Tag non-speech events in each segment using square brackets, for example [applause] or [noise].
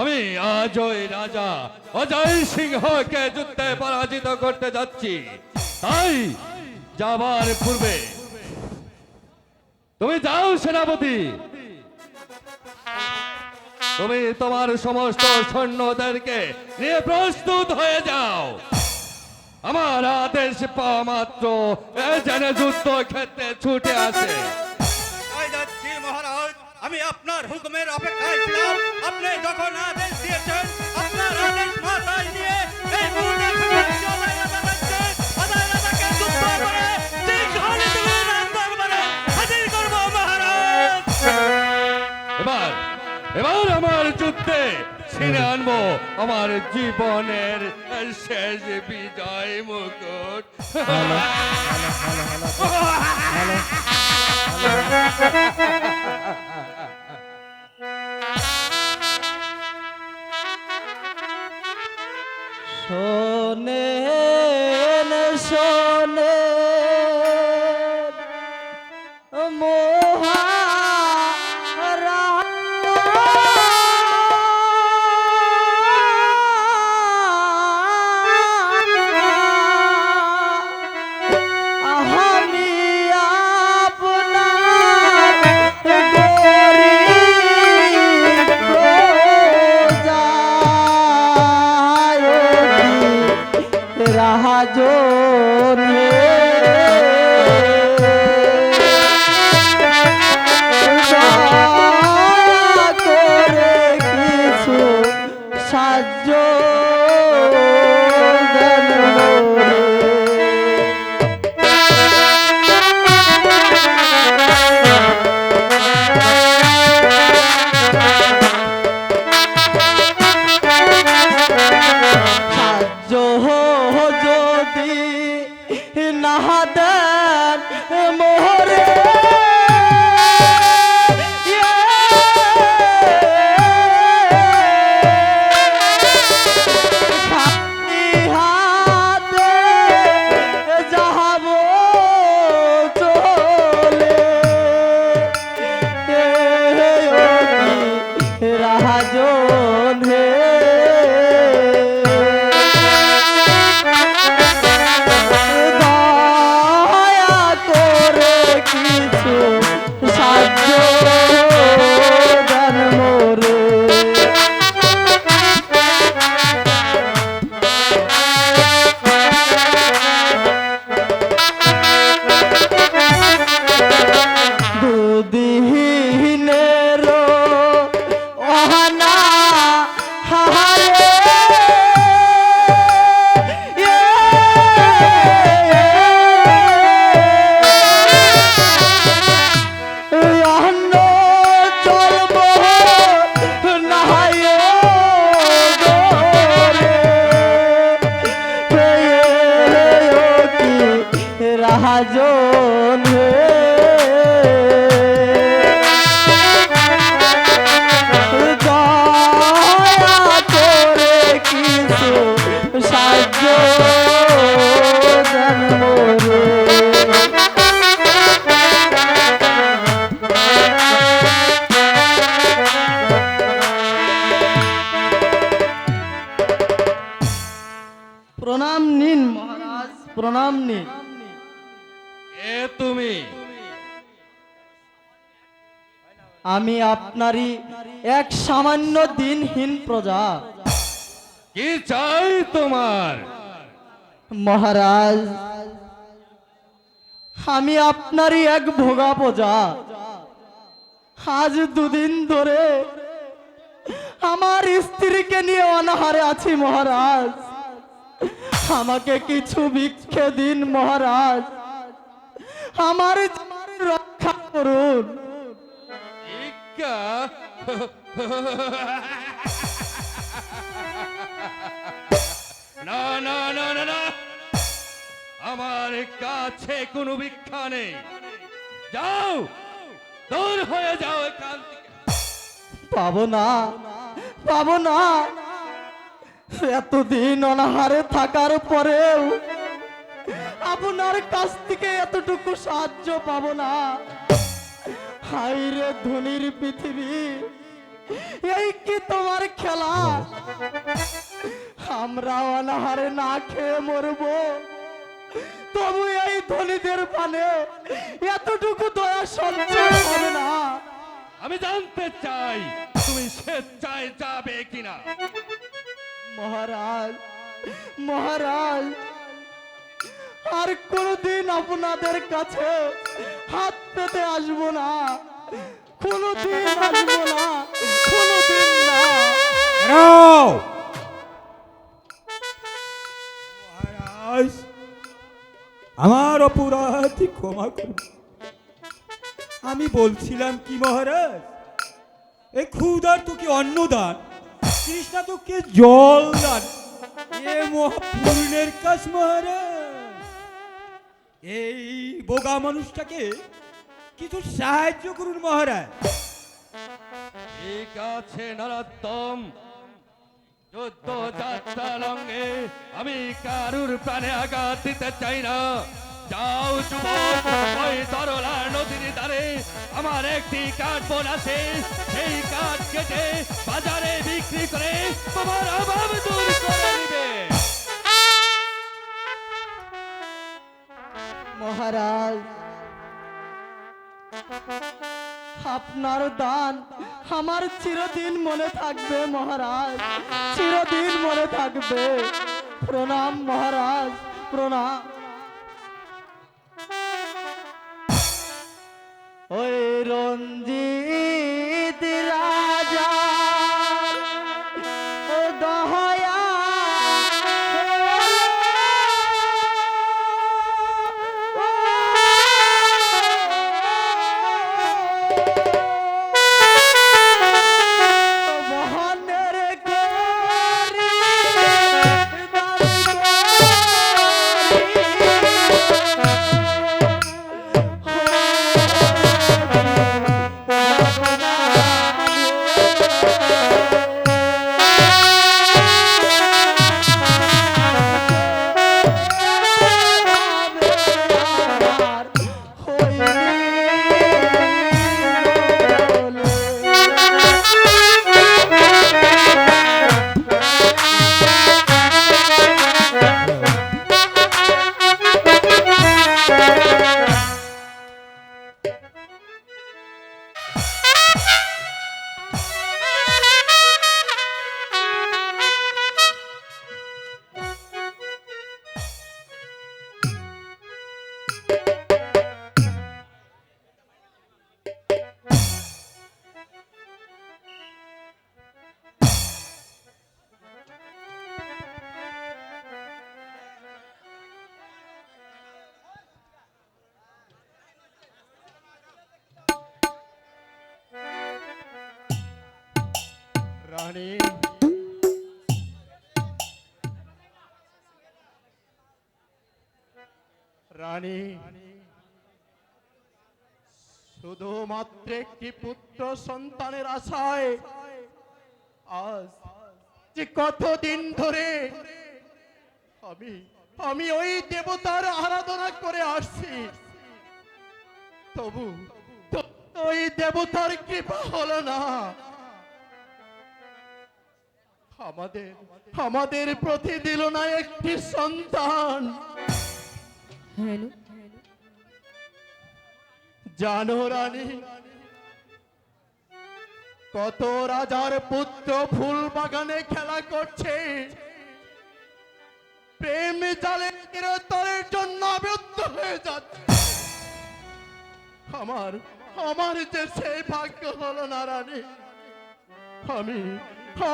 আমি আজ ওই রাজা অজয় সিংহকে যুদ্ধে পরাজিত করতে যাচ্ছি। তাই যাবার পূর্বে তুমি যাও সেনাপতি। তুমি তোমার সমস্ত সৈন্যদেরকে নিয়ে প্রস্তুত হয়ে যাও। আমার আদেশ পাওয়া মাত্র। যুদ্ধ ক্ষেত্রে ছুটে মহারাজ আমি আপনার হুকুমের অপেক্ষায় ছিলাম আপনি যখন আদেশ দিয়েছেন আপনার আদেশ মাথায় দিয়ে এই মুহূর্তে এবার এবার আমার যুদ্ধে ছিনে আনব আমার জীবনের শেষ বিজয় মুকুট শোনেন সাহায্য। আমি আপনারই এক সামান্য দিনহীন প্রজা। কি চাই তোমার? মহারাজ আমি আপনারই এক ভোগা প্রজা। আজ দুদিন ধরে আমার স্ত্রীকে নিয়ে অনাহারে আছি মহারাজ। আমাকে কিছু ভিক্ষে দিন মহারাজ। আমার রক্ষা করুন। ইক্কা না না না না না। আমার কাছে কোনো ভিক্ষা নেই। যাও দূর হয়ে যাও এখান থেকে। পাবো না পাবো না। এতদিন অনাহারে থাকার পরেও আপনার কাছ থেকে এতটুকু সাহায্য পাবো না। হাইরে ধনির পৃথিবী এই কি তোমার খেলা? আমরা অনাহারে না খেয়ে মরবো। তবু এই ধনীদের পানে এতটুকু দয়া সঞ্চয় হবে না। আমি জানতে চাই তুমি স্বেচ্ছায় যাবে কিনা? মহারাজ মহারাজ আর কোনদিন আপনাদের কাছে হাত পেতে আসব না। কোনদিন আসব না কোনদিন না। মহারাজ আমার অপরাধ ক্ষমা করুন। আমি বলছিলাম কি মহারাজ? এই ক্ষুদার তোকে অন্নদান কৃষ্ণা তোকে জল দান? এ মহাপূর্ণের কাজ মহারাজ। এই বোগা মানুষটাকে কিছু সাহায্য করুন, মহারাজ। ঠিক আছে, নরোত্তম। আমি কারুর প্রাণে আঘাত দিতে চাই না। যাও তরলা নদীর ধারে আমার একটি কাঠ বোন আছে। সেই কাঠ কেটে বাজারে বিক্রি করে তোমার অভাব দূর করে মহারাজ। আপনার দান আমার চিরদিন মনে থাকবে মহারাজ। চিরদিন মনে থাকবে। প্রণাম মহারাজ প্রণাম। Música রানী রানী, শুধুমাত্র একটি পুত্র সন্তানের আশায় আজ যে কতদিন ধরে আমি আমি ওই দেবতার আরাধনা করে আসছি। তবু ওই দেবতার কৃপা হলো না। আমাদের আমাদের প্রতি দিল না একটি সন্তান। জানো রানী কত রাজার পুত্র ফুল বাগানে খেলা করছে। প্রেম জালে চিরতরের জন্য আবদ্ধ হয়ে যাচ্ছে। আমার আমার যে সেই ভাগ্য হলো না রানী আমি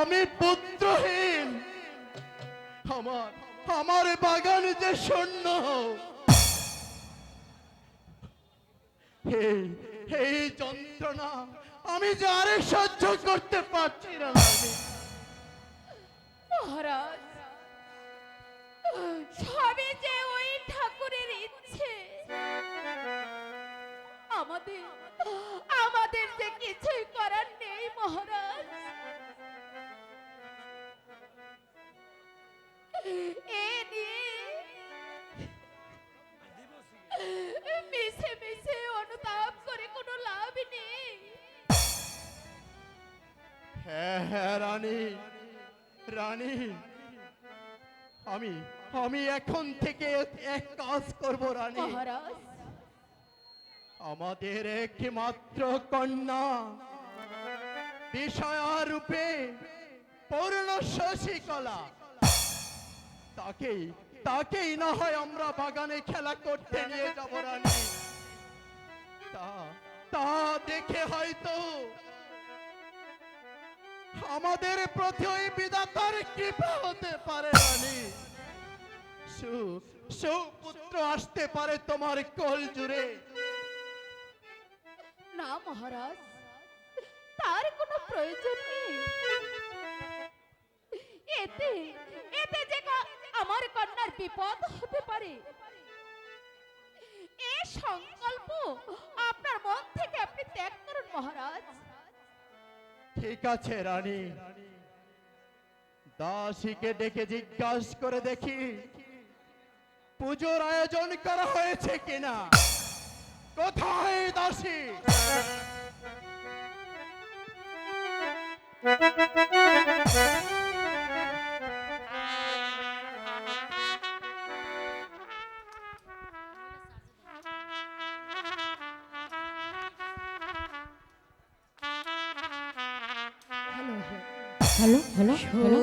আমি পুত্রহীন। আমার আমার বাগান যে শূন্য। এই যন্ত্রণা আমি যে আরে সহ্য করতে পারছি না। মহারাজ, সবে যে ওই ঠাকুরের ইচ্ছে। আমাদের আমাদের যে কিছুই করার নেই মহারাজ। এ নিয়ে মিশে মিশে অনুতাপ করে কোনো লাভ নেই। হ্যাঁ হ্যাঁ রানী রানী আমি আমি এখন থেকে এক কাজ করব রানী। মহারাজ। আমাদের একটি মাত্র কন্যা বিষয়া রূপে পূর্ণ শশীকলা। তাকেই তাকেই না হয় আমরা বাগানে খেলা করতে নিয়ে যাব রানী। তা তা দেখে হয়তো আমাদের প্রতি ওই বিধাতার কৃপা হতে পারে রানী। সু, সুপুত্র আসতে পারে তোমার কোল জুড়ে। না, মহারাজ, তার কোনো প্রয়োজন নেই। এতে এতে যে আমার কন্যার বিপদ হতে পারে। এ সংকল্প আপনার মন থেকে আপনি ত্যাগ করুন মহারাজ। ঠিক আছে রানী। দাসীকে ডেকে জিজ্ঞাসা করে দেখি পুজোর আয়োজন করা হয়েছে কিনা। কোথায় দাসী? [laughs] শুনে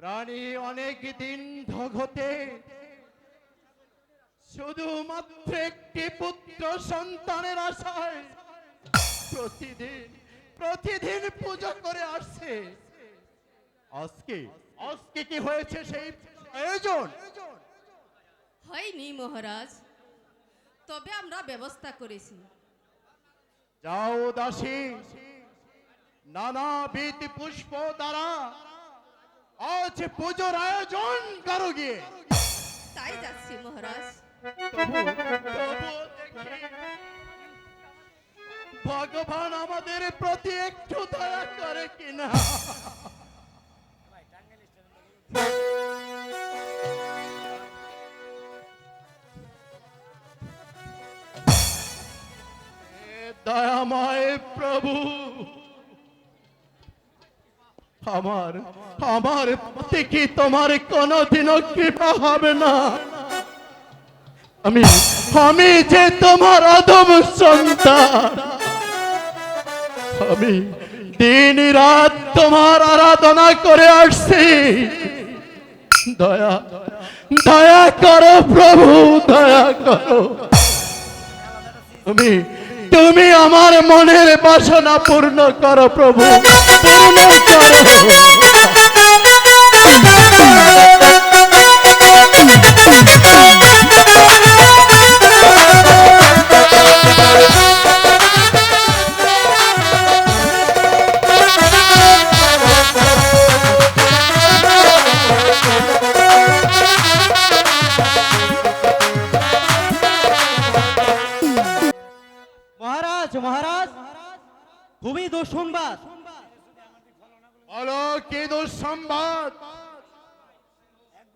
রানী অনেক দিন ধঘতে শুধুমাত্র একটি পুত্র সন্তানের আশায় প্রতিদিন প্রতিদিন পূজা করে আসছে। আজকে আজকে কি হয়েছে সেই আয়োজন? হয়নি মহারাজ তবে আমরা ব্যবস্থা করেছি। যাও দাসী নানাবিধ পুষ্প দ্বারা আজ পুজোর আয়োজন করো গিয়ে। তাই যাচ্ছি মহারাজ। ভগবান আমাদের প্রতি একটু দয়া করে কিনা। দয়াময় প্রভু। আমার আমার প্রতি কি তোমার কোনোদিনও কৃপা হবে না। আমি আমি যে তোমার অধম সন্তান, আমি দিন রাত তোমার আরাধনা করে আসছি। দয়া দয়া করো প্রভু, দয়া করো। তুমি তুমি আমার মনের বাসনা পূর্ণ করো প্রভু পূর্ণ করো খুবই দুঃসংবাদ বলো কি দুঃসংবাদ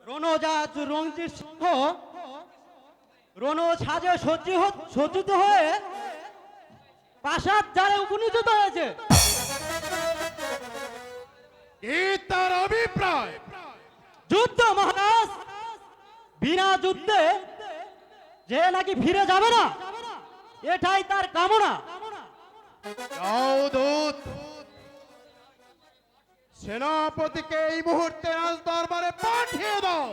রণজাত রঞ্জিত সিংহ রণ সাজে সজ্জিত সজ্জিত হয়ে প্রাসাদ জালে উপনীত হয়েছে। কি তার অভিপ্রায়? যুদ্ধ মহারাজ বিনা যুদ্ধে যে নাকি ফিরে যাবে না এটাই তার কামনা। যাও দূত সেনাপতিকে এই মুহূর্তে রাজ দরবারে পাঠিয়ে দাও।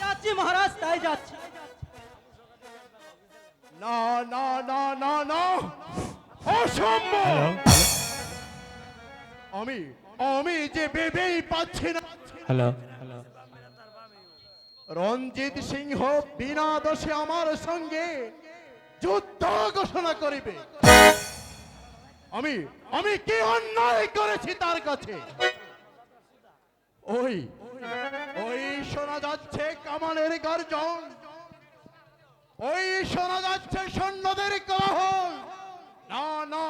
যাচ্ছি মহারাজ তাই যাচ্ছি। না না না না না। অসম্ভব। আমি আমি যে ভেবেই পাচ্ছি না। হ্যালো। রঞ্জিত সিংহ বিনা দোষে আমার সঙ্গে যুদ্ধ ঘোষণা করিবে। আমি আমি কি অন্যায় করেছি তার কাছে? ওই ওই শোনা যাচ্ছে কামানের গর্জন। ওই শোনা যাচ্ছে সৈন্যদের কোলাহল। না না।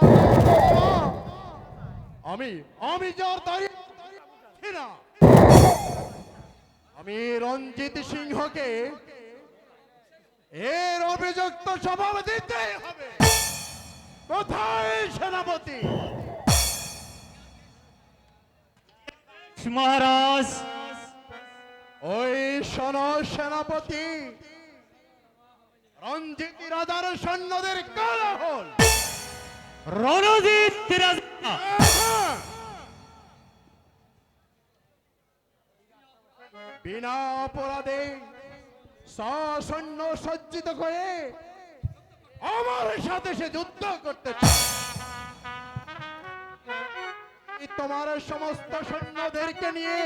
আমি আমি যার দাঁড়িয়ে না। আমি রঞ্জিত সিংহকে এর অভিযুক্ত স্বভাব দিতেই হবে। কোথায় সেনাপতি? মহারাজ। ওই শোন সেনাপতি। রঞ্জিত রাজার সৈন্যদের কালাহল। রণজিৎ হ্যাঁ। বিনা অপরাধে সৈন্য সজ্জিত করে আমার সাথে সে যুদ্ধ করতে তোমার সমস্ত সৈন্যদেরকে নিয়ে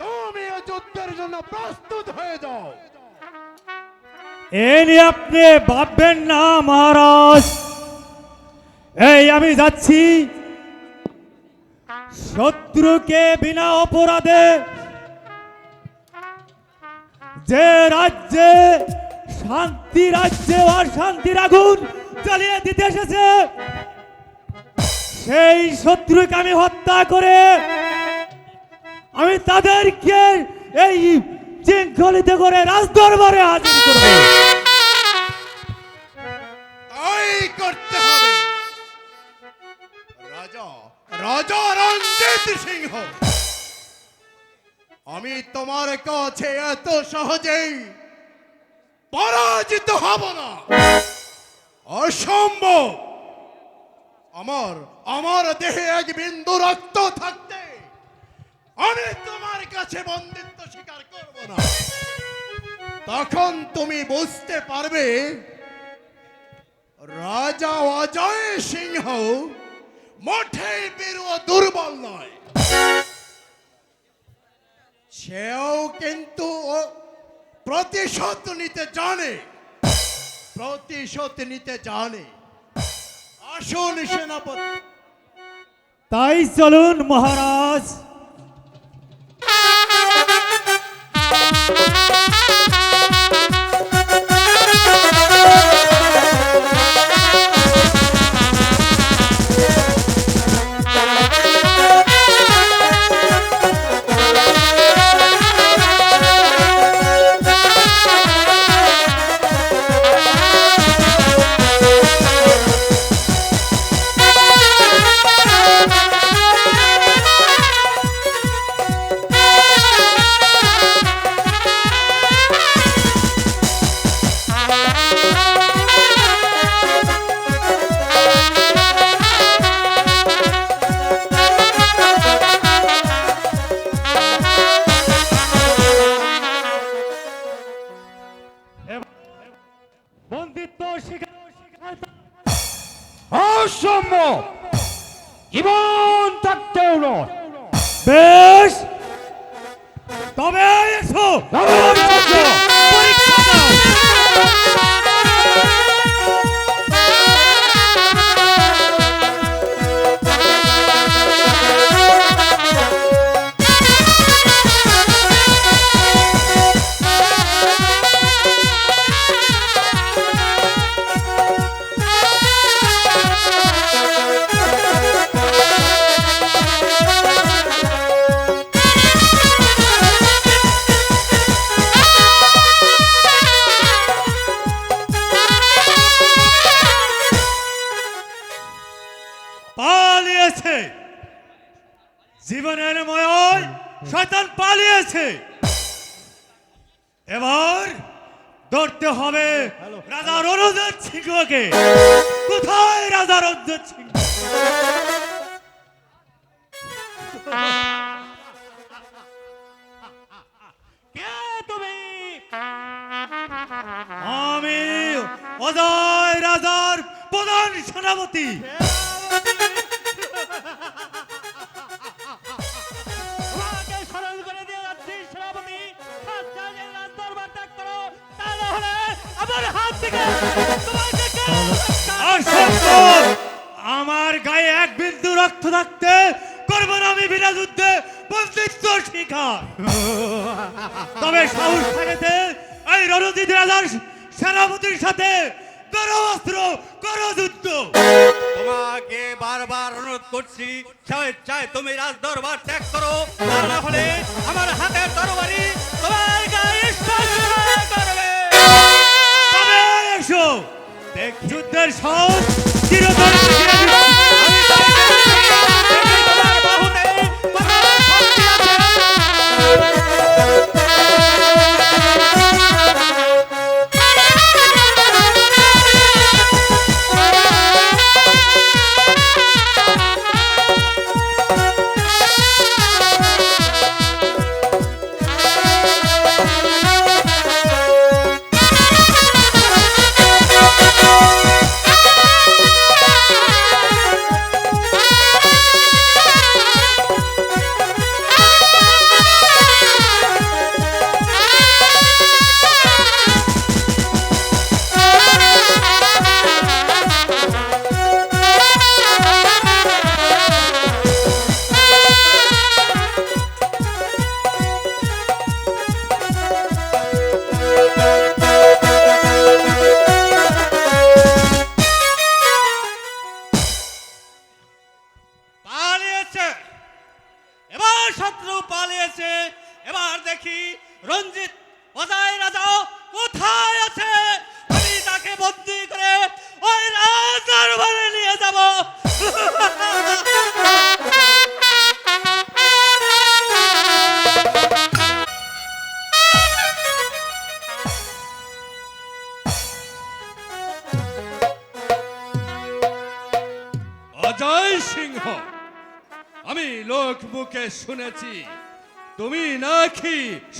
তুমি যুদ্ধের জন্য প্রস্তুত হয়ে যাও। এ আপনি ভাববেন না, মহারাজ। এই আমি যাচ্ছি। শত্রুকে বিনা অপরাধে যে রাজ্যে শান্তি রাজ্যে অশান্তির আগুন জ্বালিয়ে দিতে এসেছে। সেই শত্রুকে আমি হত্যা করে আমি তাদেরকে এই শৃঙ্খলিত করে রাজদরবারে হাজির করব। তাই করতে হবে। রাজা রাজা রঞ্জিত সিংহ, আমি তোমার কাছে এত সহজেই পরাজিত হব না। অসম্ভব। আমার আমার দেহে এক বিন্দু রক্ত থাকতে আমি তোমার কাছে বন্দিত্ব স্বীকার করব না। তখন তুমি বুঝতে পারবে, রাজা অজয় সিংহ মোটেই বীর দুর্বল নয়। সেও কিন্তু প্রতিশোধ নিতে জানে। প্রতিশোধ নিতে জানে। আসুন সেনাপতি। তাই চলুন মহারাজ। অসম্য জীবন থাকতেও নয়। বেশ। তবে এসো। ধরতে হবে। রাজা রণজিৎ সিংহকে। কোথায় রাজা রণজিৎ সিংহ? তুমি? আমি অজয় রাজার প্রধান সেনাপতি। অসত্য আমার গায়ে এক বিন্দু রক্ত থাকতে করব না আমি বিনা যুদ্ধে তবে সাহস থাকেতে এই রণজিৎ রাজার সেনাপতির সাথে তোমাকে বারবার অনুরোধ করছি, স্বেচ্ছায় তুমি রাজ দরবার ত্যাগ করো। না হলে আমার হাতের তরবারি তোমার যুদ্ধের সহজ চিরতরে।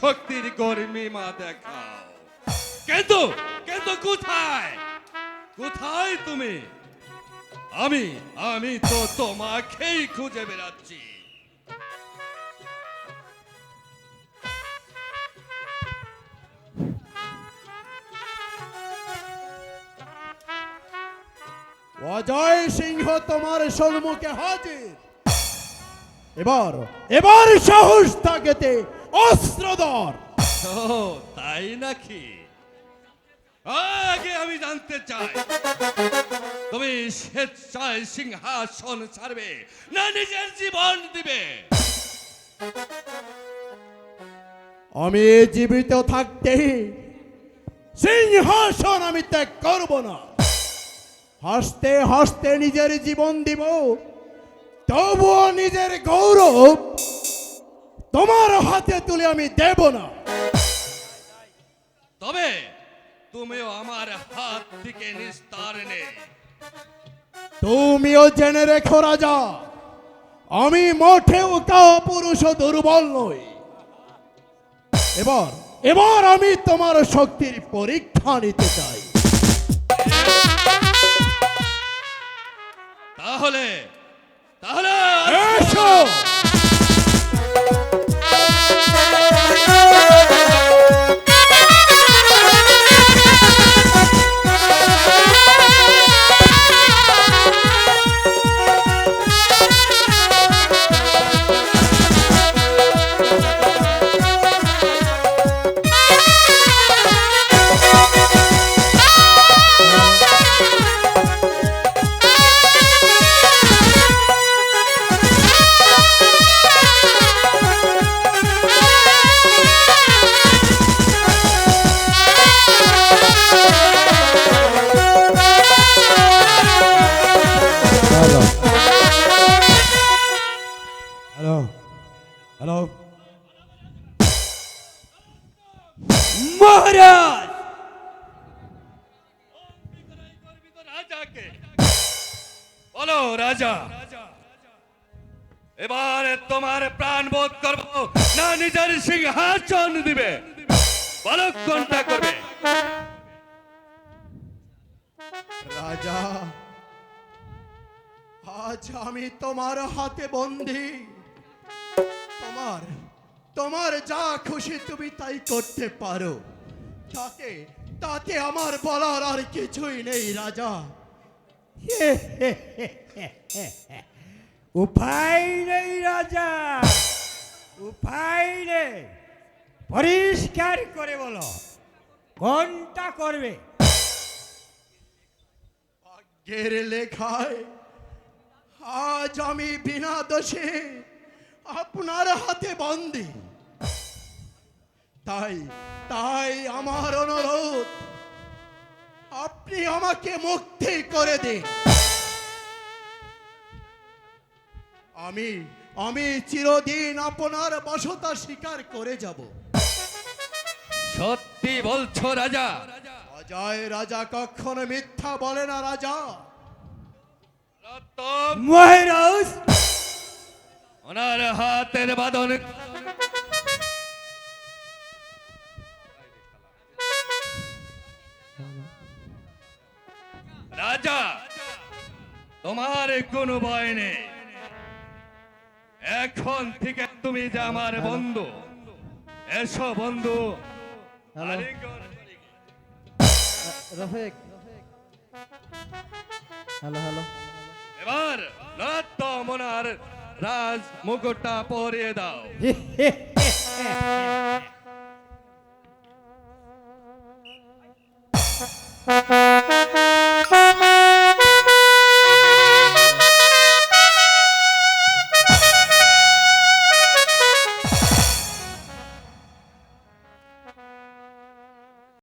শক্তির গর্মিমা দেখাও। কিন্তু কিন্তু কোথায়? কোথায় তুমি? আমি আমি তো তোমাকেই খুঁজে বেড়াচ্ছি। অজয় সিংহ তোমার সম্মুখে হাজির। এবার এবার সাহস থাকেতে অস্ত্রধর ও তাই নাকি? আগে আমি জানতে চাই তুমি স্বেচ্ছায় সিংহাসন ছাড়বে না নিজের জীবন দিবে? আমি জীবিত থাকতে সিংহাসন আমি ত্যাগ করব না। হাসতে হাসতে নিজের জীবন দিব তবুও নিজের গৌরব তোমার হাতে তুলে আমি দেব না। তবে তুমিও আমার হাত থেকে নিস্তার নেই তুমিও জেনে রেখো রাজা আমি মোটেও পুরুষ দুর্বল নই। এবার এবার আমি তোমার শক্তির পরীক্ষা নিতে চাই। তাহলে তাহলে এসো! তোমার হাতে বন্দি। তোমার তোমার যা খুশি তুমি তাই করতে পারো। তাতে তাতে আমার বলার আর কিছুই নেই, রাজা। উপায় নেই, রাজা। উপায় নেই। পরিষ্কার করে বলো, কোনটা করবে? ভাগ্যের লেখায় আজ আমি বিনা দোষে আপনার হাতে বন্দি। তাই তাই আমার অনুরোধ আপনি আমাকে মুক্তি করে দিন। আমি আমি চিরদিন আপনার বসতা স্বীকার করে যাব। সত্যি বলছো রাজা। অজয় রাজা কখনো মিথ্যা বলে না রাজা। মহারাজ! ওনার হাতের বাদন রাজা তোমার কোনো ভয় নেই। এখন থেকে তুমি যে আমার বন্ধু এসো বন্ধু। রফিক। Hello hello. এবার মনার রাজ মুকুটটা পরিয়ে দাও। [laughs]